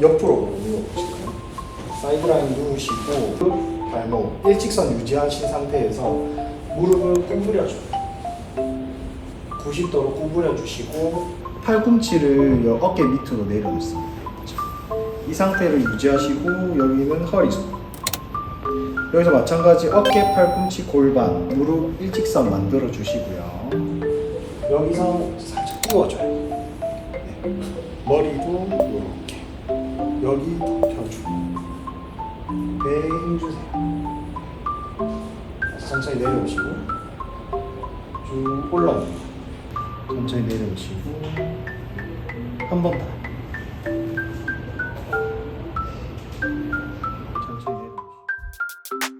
옆으로 누워보실까요? 사이드라인 누우시고 발목 일직선 유지하신 상태에서 무릎을 구부려줘요. 90도로 구부려 주시고 팔꿈치를 여 어깨 밑으로 내려놓습니다. 이 상태를 유지하시고 여기는 허리 속. 여기서 마찬가지 어깨, 팔꿈치, 골반, 무릎 일직선 만들어 주시고요. 여기서 살짝 구워줘요. 네. 머리도 여기 펴주 배에 힘주세요. 천천히 내려오시고 쭉 올라옵니다 천천히 내려오시고 한 번 더. 천천히 내려오시고